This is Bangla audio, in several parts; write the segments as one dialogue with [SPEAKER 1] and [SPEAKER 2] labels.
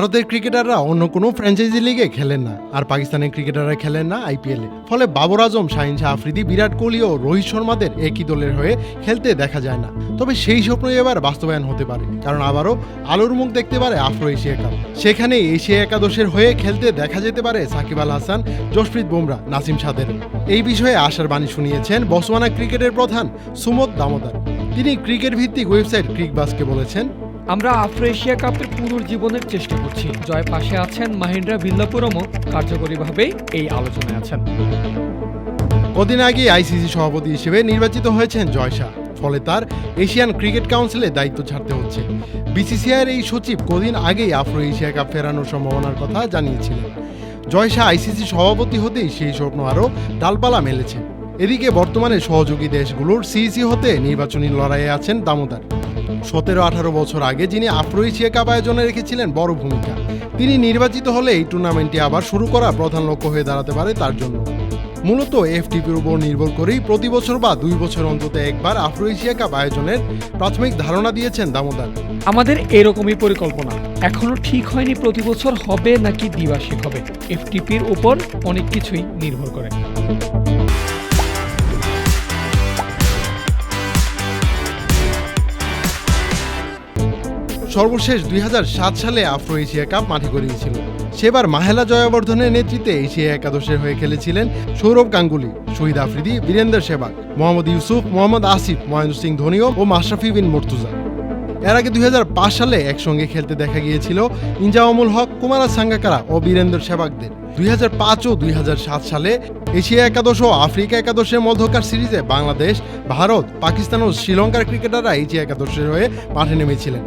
[SPEAKER 1] ভারতের ক্রিকেটাররা অন্য কোনো ফ্র্যাঞ্চাইজি লিগে খেলেন না, আর পাকিস্তানের ক্রিকেটাররা খেলেন না আইপিএলে ফলে বাবর আজম, শাহিন শাহ আফ্রিদি, বিরাট কোহলি ও রোহিত শর্মাদের একই দলের হয়ে খেলতে দেখা যায় না। তবে সেই স্বপ্নই এবার বাস্তবায়ন হতে পারে, কারণ আবারও আলোর মুখ দেখতে পারে আফ্রো এশিয়া কাপ। সেখানে এশিয়া একাদশের হয়ে খেলতে দেখা যেতে পারে সাকিব আল হাসান, জসপ্রীত বুমরা, নাসিম সাদের। এই বিষয়ে আশার বাণী শুনিয়েছেন বসওয়ানা ক্রিকেটের প্রধান সুমত দামোদর। তিনি ক্রিকেট ভিত্তিক ওয়েবসাইট ক্রিকবাসকে বলেছেন
[SPEAKER 2] আমরা আফ্রো এশিয়া কাপের পুনর্জীবনের চেষ্টা করছি। জয় পাশে আছেন মাহিন্দ্রা বিল্লাপুরমও কার্যকরীভাবেই এই আলোচনায় আছেন।
[SPEAKER 1] কদিন আগে আইসিসি সভাপতি হিসেবে নির্বাচিত হয়েছেন জয় শাহ। ফলে তার এশিয়ান ক্রিকেট কাউন্সিলে দায়িত্ব ছাড়তে হচ্ছে। বিসিসিআইয়ের এই সচিব কদিন আগেই আফ্রো এশিয়া কাপ ফেরানোর সম্ভাবনার কথা জানিয়েছিলেন। জয় শাহ আইসিসি সভাপতি হতেই সেই স্বপ্ন আরও ডালপালা মেলেছে। এদিকে বর্তমানে সহযোগী দেশগুলোর সিইসি হতে নির্বাচনী লড়াইয়ে আছেন দামোদর। সতেরো আঠারো বছর আগে যিনি আফ্রো এশিয়া কাপ আয়োজনে রেখেছিলেন বড় ভূমিকা, তিনি নির্বাচিত হলে এই টুর্নামেন্টটি আবার শুরু করা প্রধান লক্ষ্য হয়ে দাঁড়াতে পারে তার জন্য। মূলত এফটিপির উপর নির্ভর করেই প্রতি বছর বা দুই বছর অন্তত একবার আফ্রো এশিয়া কাপ আয়োজনের প্রাথমিক ধারণা দিয়েছেন দামোদর।
[SPEAKER 2] আমাদের এরকমই পরিকল্পনা, এখনও ঠিক হয়নি প্রতি বছর হবে নাকি দ্বিবার্ষিক হবে, এফটিপির উপর অনেক কিছুই নির্ভর করে।
[SPEAKER 1] সর্বশেষ দুই হাজার সাত সালে আফ্রো এশিয়া কাপ মাঠে গড়িয়েছিল। সেবার মাহেলা জয়াবর্ধনের নেতৃত্বে এশিয়া একাদশের হয়ে খেলেছিলেন সৌরভ গাঙ্গুলি, শহীদ আফ্রিদি, বীরেন্দ্র সেবাগ, মোহাম্মদ ইউসুফ, মোহাম্মদ আসিফ, মহেন্দ্র সিং ধোনিও ও মাশরাফি বিন মুর্তুজা। এর আগে দুই হাজার পাঁচ সালে একসঙ্গে খেলতে দেখা গিয়েছিল ইনজামামুল হক, কুমারা সাঙ্গাকারা ও বীরেন্দ্র সেবাগদের। দুই ও দুই হাজার সাত সালে এশিয়া একাদশ ও আফ্রিকা একাদশের মধ্যকার সিরিজে বাংলাদেশ, ভারত, পাকিস্তান ও শ্রীলঙ্কার ক্রিকেটাররা এশিয়া একাদশের হয়ে মাঠে নেমেছিলেন।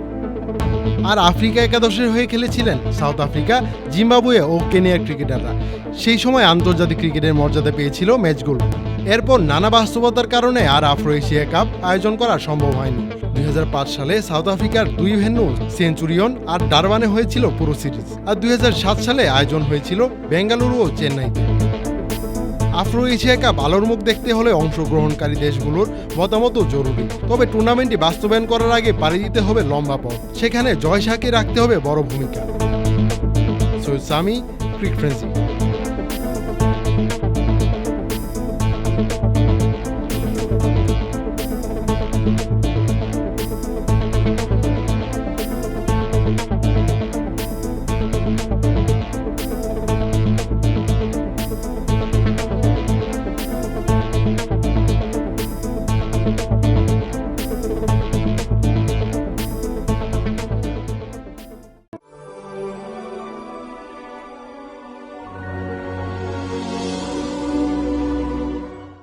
[SPEAKER 1] আর আফ্রিকা একাদশের হয়ে খেলেছিলেন সাউথ আফ্রিকা, জিম্বাবুয়ে ও কেনিয়ার ক্রিকেটাররা। সেই সময় আন্তর্জাতিক ক্রিকেটের মর্যাদা পেয়েছিল ম্যাচগুলো। এরপর নানা বাস্তবতার কারণে আর আফ্রো এশিয়া কাপ আয়োজন করা সম্ভব হয়নি। দুই হাজার পাঁচ সালে সাউথ আফ্রিকার দুই ভেন্যু, সেঞ্চুরিয়ন আর ডারবানে হয়েছিল পুরো সিরিজ। আর দুই হাজার সাত সালে আয়োজন হয়েছিল বেঙ্গালুরু ও চেন্নাইতে। আফ্রো এশিয়া আলোর মুখ দেখতে হলে অংশগ্রহণকারী দেশগুলোর মতামতও জরুরি। তবে টুর্নামেন্টটি বাস্তবায়ন করার আগে পাড়ি দিতে হবে লম্বা পথ। সেখানে জয় রাখতে হবে বড় ভূমিকা। সৈয়দ সামি, ক্রিক ফ্রেন্সি।